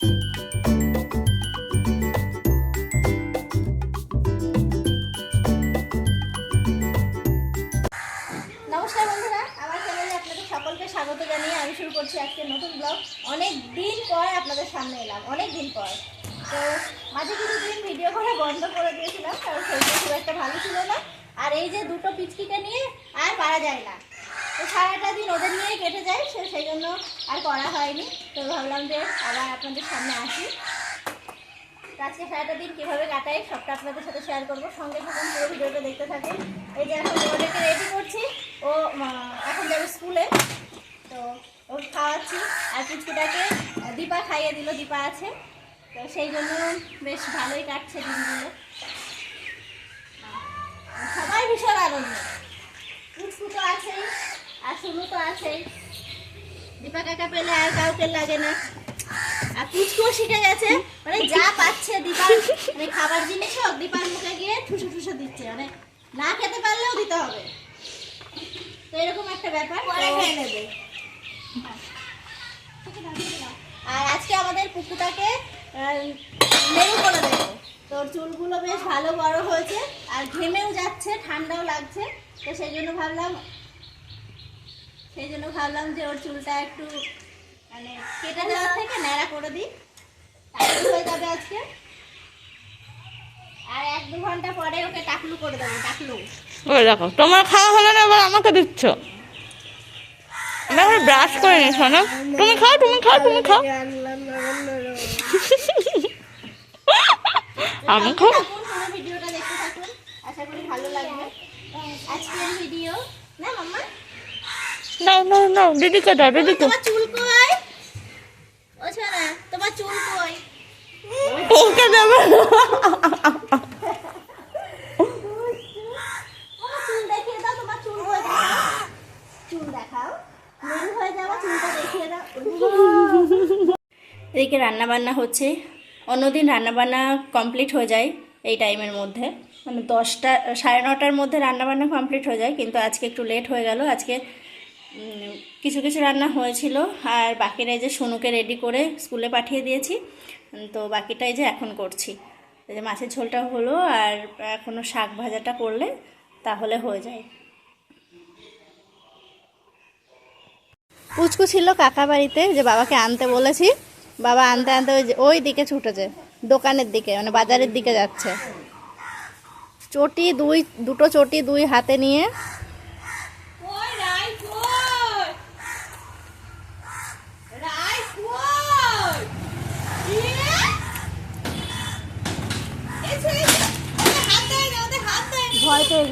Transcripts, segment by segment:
নমস্কার বন্ধুরা, আমার চ্যানেলে আপনাদের সকলকে স্বাগত জানিয়ে আমি শুরু করছি আজকে নতুন ব্লগ। অনেক দিন পর আপনাদের সামনে এলাম, অনেক দিন পর। তো মাঝে কিছু দিন ভিডিও করা বন্ধ করে দিয়েছিলাম, কারণ শরীরটা খুব একটা ভালো ছিল না। আর এই যে দুটো পিচকিকে নিয়ে আর পারা যায় না। তো সারাটা দিন ওদের নিয়েই কেটে যায়, সে সেই জন্য আর করা হয়নি। তো ভাবলাম যে আবার আপনাদের সামনে আসি। আজকে সারাটা দিন কীভাবে কাটাই সবটা আপনাদের সাথে শেয়ার করব। সঙ্গে থাকুন, পুরো ভিডিওটা দেখতে থাকুন। এই যে এখন ওদেরকে রেডি করছি, ও এখন যাবে স্কুলে। তো ও খাওয়াচ্ছি, আর পুচকুটাকে দীপা খাইয়ে দিল, দীপা আছে। তো সেই জন্য বেশ ভালোই কাটছে দিনগুলো। সবাই ভীষণ আনন্দ পুচকু তো আছেই। আর শুরু তো আছেই দীপা কাকা পেলে আর কাউকে লাগে না। আর পুচকুও শিখে গেছে মানে যা পাচ্ছে দীপার মানে খাবার জিনিস হোক দীপার মুখে গিয়ে ঠুসো ঠুসো দিচ্ছে মানে না খেতে পারলেও দিতে হবে। তো এরকম একটা ব্যাপার পরে খেয়ে নেবে। আর আজকে আমাদের পুকুটাকে মেরু করে দেবো। তোর চুলগুলো বেশ ভালো বড় হয়েছে আর ঘেমেও যাচ্ছে ঠান্ডাও লাগছে তো সেই জন্য ভাবলাম সেই জন্য ভাবলাম যে ওর চুলটা একটু মানে কেটে দেওয়ার থেকে ন্যাড়া করে দিই। তাহলে হয়ে যাবে আজকে। আর এক দু ঘণ্টা পরে ওকে টাকলু করে দেবো টাকলু। ওই দেখো তোমার খাওয়া হলো না আমাকে দিচ্ছ? এখন ব্রাশ করে নি? শোনো তুমি খাও তুমি খাও তুমি খাও। আমি খাও ভিডিওটা দেখতে থাকুন। আশা করি ভালো লাগবে। আজকের ভিডিও না মাম্মা? নাও নাও নাও দিদিকে দাও দিদিকে তোমার চুল কই ও না তোমার চুল কই ওকে দেবে। তোমার চুল দেখিয়ে দাও তোমার চুল কই দেখাও চুল দেখাও। মেরু হয়ে যাওয়া চুলটা দেখিয়ে দাও। এদিকে রান্নাবান্না হচ্ছে। অন্যদিন রান্না বান্না কমপ্লিট হয়ে যায় এই টাইমের মধ্যে। মানে দশটা সাড়ে নটার মধ্যে রান্নাবান্না কমপ্লিট হয়ে যায় কিন্তু আজকে একটু লেট হয়ে গেল। আজকে কিছু কিছু রান্না হয়েছিল, আর বাকিটা যে সোনুকে রেডি করে স্কুলে পাঠিয়ে দিয়েছি, তো বাকিটাই যে এখন করছি। যে মাছের ঝোলটা হলো, আর এখনও শাক ভাজাটা করলে তাহলে হয়ে যায়। পুচকু ছিল কাকা বাড়িতে, যে বাবাকে আনতে বলেছি। বাবা আনতে আনতে ওই ওই দিকে ছুটেছে দোকানের দিকে মানে বাজারের দিকে যাচ্ছে। চটি দুই, দুটো চটি দুই হাতে নিয়ে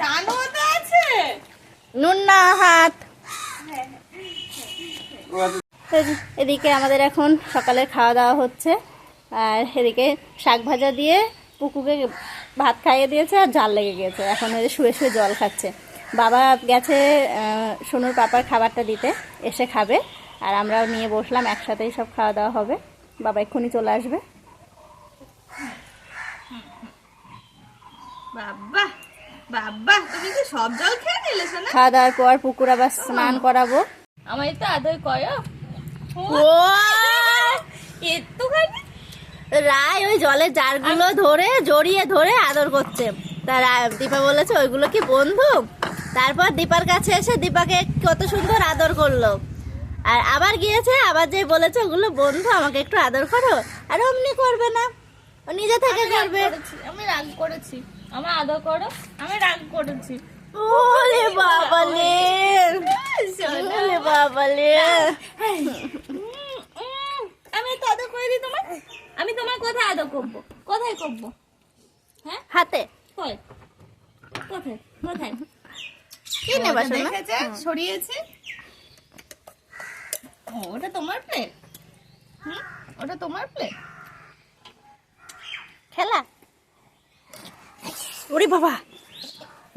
জানো তো আছে নুন্না হাত। এদিকে আমাদের এখন সকালের খাওয়া দাওয়া হচ্ছে। আর এদিকে শাক ভাজা দিয়ে পুকুকে ভাত খাইয়ে দিয়েছে আর জাল লেগে গেছে। এখন ওই শুয়ে শুয়ে জল খাচ্ছে। বাবা গেছে সোনুর পাপার খাবারটা দিতে। এসে খাবে। আর আমরাও নিয়ে বসলাম একসাথেই সব খাওয়া দাওয়া হবে। বাবা এক্ষুনি চলে আসবে। বাবা! বাবা তুমি কি সব জল খেয়ে নিলে শোনা খাওয়া দাওয়ার পর পুকুর আবার স্নান করাবো। আমার তো আদর করো ও। একটুখানি রায় ওই জলের জারগুলো ধরে জড়িয়ে ধরে আদর করছে। তা দীপা বলেছে ওইগুলো কি বন্ধু? তারপর দীপার কাছে এসে দীপাকে কত সুন্দর আদর করল। আর আবার গিয়েছে আবার যে বলেছে ওগুলো বন্ধু আমাকে একটু আদর করো। আর অমনি করবে না। ও নিজে থেকে করবে। আমি রাগ করেছি। আমার আদর করো আমি রাগ করেছি। ওরে বাবালে ওরে বাবালে। আমি তো আদর করে দিই তোমার আমি তোমার কোথায় আদর করব? কোথায় করব? হ্যাঁ? হাতে। কই? কোথায়? কোথায়? কি নেবা শোনা? সরিয়েছে ও, ওটা তোমার প্লেট হুম ওটা তোমার প্লেট খেলা? ওরে বাবা।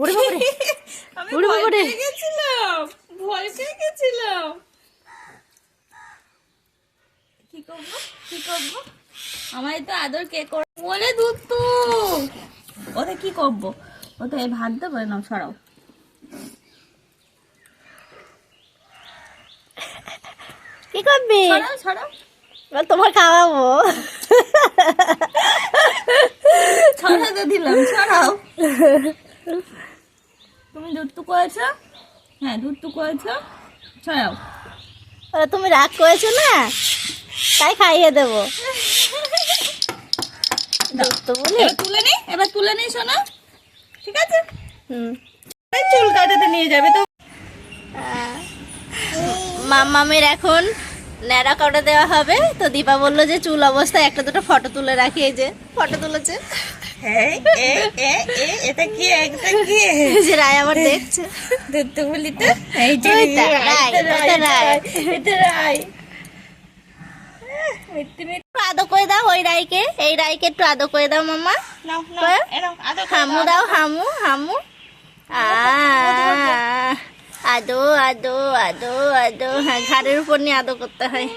ওরে বাবা রে। ওরে বাবা রে। গেছিলাম ভয় পেয়ে গেছিলাম। কি করব? কি করব? আমায় তো আদর কে করে? বলে দুধ তো। ওতে কি করব? ওতে ভাত দেবো? না সরাও। কি করবি? সরাও সরাও। তোমার খাওয়াবো। ছড়াতে দিলাম ছড়াও তুমি দুধ তো করেছ হ্যাঁ দুধ তো করেছ ছড়াও। ওরা তুমি রাগ করেছ না? তাই খাইয়ে দেবো। তুলে নি এবার তুলে নি শোনো। ঠিক আছে? হুম। চুল কাটাতে নিয়ে যাবে তো। মাম্মামের এখন ন্যাড়া কাটা দেওয়া হবে। তো দীপা বলল যে চুল অবস্থায় একটা দুটো ফটো তুলে রাখি এই যে ফটো তুলেছে। এটা কি একটা কি? যে রায় আবার দেখছে। দুধ বলি তো এই যে ওই এটা ওটা রাই। এটা রাই মিথ্যে মিথ্যে। একটু আদো করে দাও ওই রাইকে এই রাইকে একটু আদো করে দাও করে হামু দাও হামু হামু। আদো আদো আদো আদো হ্যাঁ ঘাড়ের উপর নিয়ে আদো করতে হয়।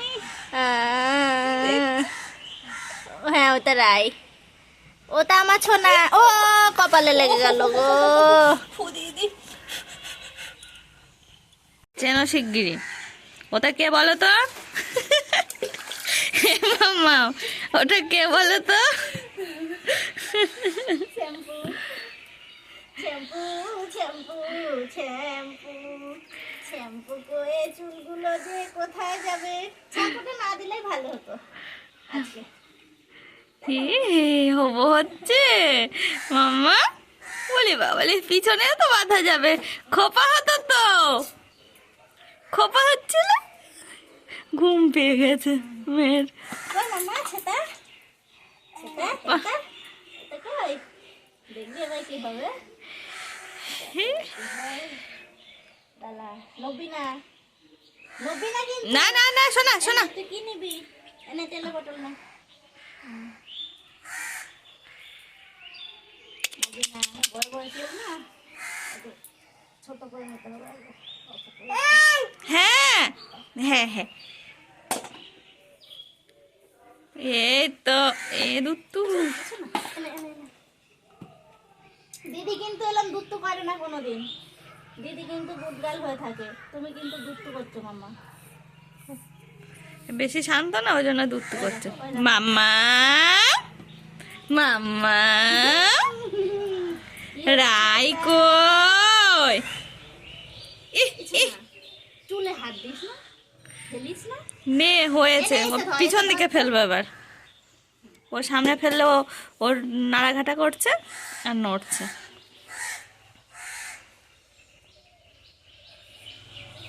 হ্যাঁ ওটা রাই ওটা আমার ছোনা ও কপালে লেগে গেল গো। চেনো শিগগিরি ওটা কে বলো তো? ওটা কে বলো তো? Shampoo shampoo shampoo shampoo shampoo করে চুলগুলো যে কোথায় যাবে না দিলেই ভালো হতো আজকে। হে হব হচ্ছে মাম্মা বলি বাবালি পিছনে তো বাঁধা যাবে। খোপা হতো তো। খোপা হচ্ছিল? ঘুম পেয়ে গেছে মেয়ের। না। না না শোনা শোনা। তুই কি নিবি? এনে তেলে বটল না নবী না বড় বড় কেউ না একটু ছোট করে নিতে হবে অল্প করে। হ্যাঁ হ্যাঁ হ্যাঁ। এই তো এ দুত্তু। দিদি কিন্তু এলাম দুধ তো করে না কোনোদিন। দিদি কিন্তু বুদগাল হয়ে থাকে। তুমি কিন্তু দুধ তো করছ মামা বেশি শান্ত না ওই জন্য দুত্তু করছে। মাম্মা মাম্মা। রাই কই? ইহ, ইহ, চুলে হাত দিস না নে। হয়েছে। পিছন দিকে ফেলবে এবার। ও সামনে ফেললে ও ওর নাড়াঘাটা করছে আর নড়ছে।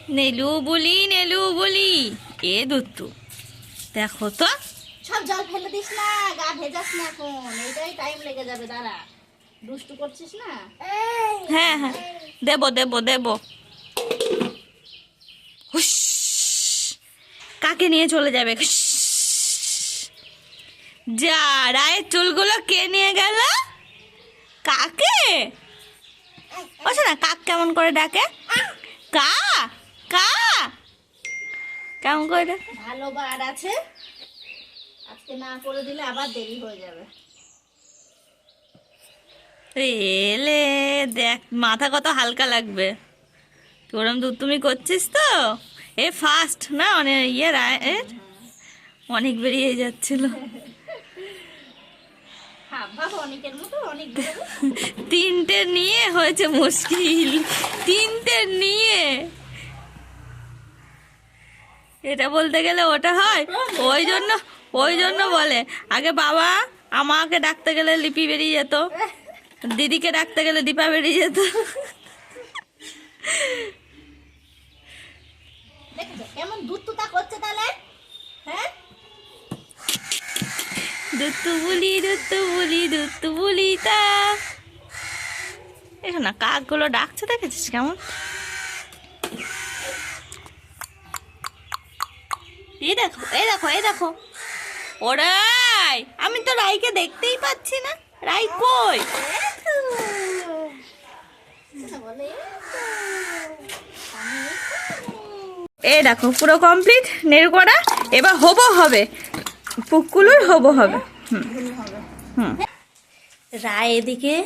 নেলু বলি নেলু বলি। এ দুত্তু। দেখো তো। সব জল ফেলে দিস না গা ভেজাস না এখন। এইটাই টাইম লেগে যাবে দাঁড়া। দুষ্টু করছিস না? হ্যাঁ হ্যাঁ। দেবো দেবো দেবো। কাকে নিয়ে চলে যাবে। যা রায়ের চুলগুলো কে নিয়ে গেল? কাকে? বলছে না কাক কেমন করে ডাকে? কা কা। কেমন করে ডাকে? ভালো বার আছে। আজকে না করে দিলে আবার দেরি হয়ে যাবে। এলে দেখ মাথা কত হালকা লাগবে। ওরম দুধ তুমি করছিস তো? এ ফার্স্ট না অনেক ইয়ে রায় এর অনেক বেরিয়ে যাচ্ছিল। তিনটে নিয়ে হয়েছে মুশকিল তিনটে নিয়ে। এটা বলতে গেলে ওটা হয় ওই জন্য ওই জন্য বলে আগে বাবা আমাকে ডাকতে গেলে লিপি বেরিয়ে যেত। দিদিকে ডাকতে গেলে দীপা বেরিয়ে যেত। কেমন দুধ তুতা করছে তাহলে? হ্যাঁ? দুত্তু বুলি দুত্তু বুলি দুত্তু বুলি তা এখন না কাকগুলো ডাকছে দেখেছিস কেমন? দেখো এই দেখো এই দেখো। ওরাই আমি তো রাইকে দেখতেই পাচ্ছি না। রাই কই? এই দেখো, পুরো কমপ্লিট নেল করা এবার হব হবে। পুকুলুর হব হবে। হুম। রায় এদিকে।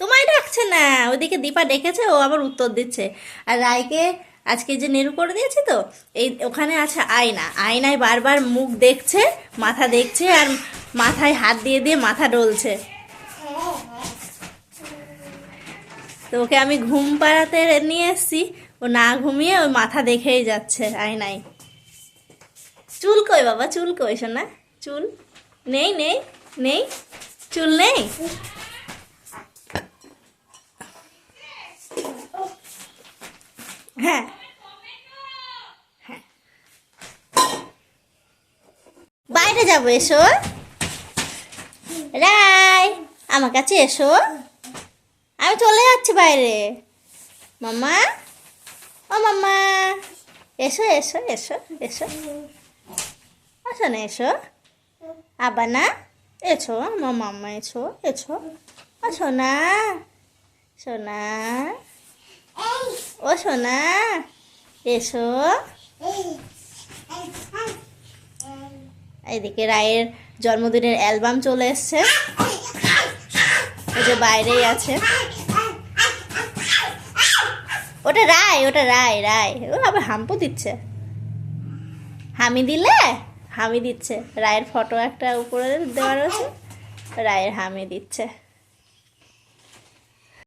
তোমায় ডাকছে না। ওদিকে দীপা ডেকেছে, ও আবার উত্তর দিচ্ছে। আর রায়কে আজকে যে নেরু করে দিয়েছি তো, এই ওখানে আছে আয়না। আয়নায় বারবার মুখ দেখছে, মাথা দেখছে, আর মাথায় হাত দিয়ে দিয়ে মাথা ডলছে। তো ওকে আমি ঘুম পাড়াতে নিয়ে এসেছি। ও না ঘুমিয়ে ওই মাথা দেখেই যাচ্ছে আয়নায় চুল কই বাবা, চুল কই শোনা চুল? নেই নেই নেই? চুল নেই? হ্যাঁ। বাইরে যাব, এসো। রাই আমার কাছে এসো। আমি চলে যাচ্ছি বাইরে। মাম্মা? ও মাম্মা। এসো এসো এসো এসো। আসো না, এসো। আবার না? এসো, আমার মাম্মা এসো এসো। ও সোনা। সোনা। ও সোনা, এসো। এইদিকে রায়ের জন্মদিনের অ্যালবাম চলে এসছে। যে বাইরেই আছে। ওটা রায় ওটা রায় রায়। ও আবার হাম্পু দিচ্ছে। হামি দিলে? হামি দিচ্ছে। রায়ের ফটো একটা উপরে দেওয়া রয়েছে। রায়ের হামি দিচ্ছে।